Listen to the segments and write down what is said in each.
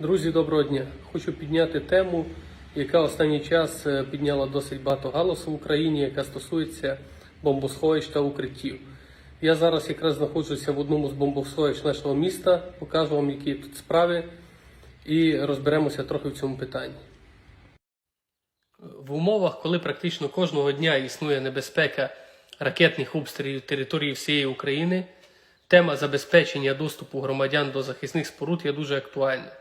Друзі, доброго дня! Хочу підняти тему, яка останній час е, підняла досить багато галасу в Україні, яка стосується бомбосховищ та укриттів. Я зараз якраз знаходжуся в одному з бомбосховищ нашого міста, покажу вам, які тут справи, і розберемося трохи в цьому питанні. В умовах, коли практично кожного дня існує небезпека ракетних обстрілів території всієї України, тема забезпечення доступу громадян до захисних споруд є дуже актуальна.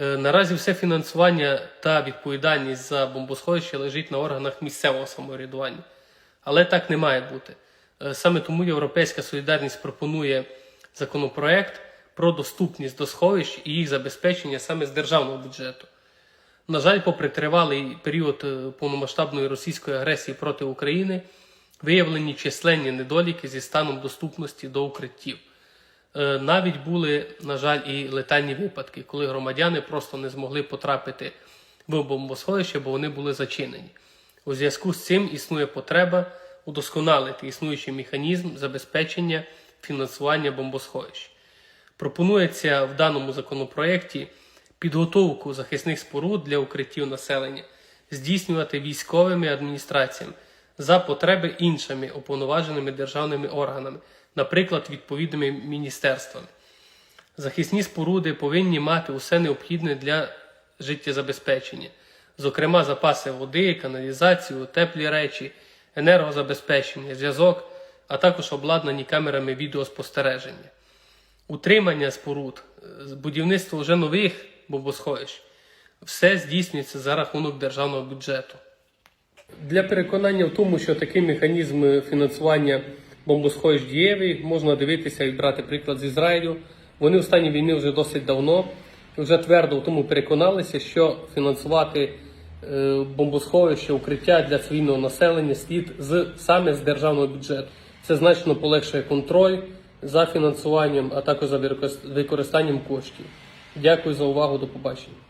Е, Наразі все фінансування та відповідальність за бомбосховище лежить на органах місцевого самоврядування. Але так не має бути. Е, Саме тому Європейська солідарність пропонує законопроект про доступність до сховищ і їх забезпечення саме з державного бюджету. На жаль, попри тривалий період е, повномасштабної російської агресії проти України, виявлені численні недоліки зі станом доступності до укриттів. Е, Навіть були, на жаль, і летальні випадки, коли громадяни просто не змогли потрапити в бомбосховище, бо вони були зачинені. У зв'язку з цим існує потреба удосконалити існуючий механізм забезпечення фінансування бомбосховищ. Пропонується в даному законопроекті підготовку захисних споруд для укриттів населення здійснювати військовими адміністраціями за потреби іншими уповноваженими державними органами, наприклад, відповідними міністерствами. Захисні споруди повинні мати усе необхідне для життєзабезпечення, зокрема запаси води, каналізацію, теплі речі, енергозабезпечення, зв'язок, а також обладнані камерами відеоспостереження. Утримання споруд, будівництво вже нових бомбосховищ все здійснюється за рахунок державного бюджету. Для переконання в тому, що такий механізм фінансування бомбосховищ дієвий, можна дивитися і брати приклад з Ізраїлю. Вони в стані війни вже досить давно і вже твердо в тому переконалися, що фінансувати е, бомбосховище, укриття для цивільного населення слід з саме з державного бюджету. Це значно полегшує контроль за фінансуванням, а також за використанням коштів. Дякую за увагу. До побачення.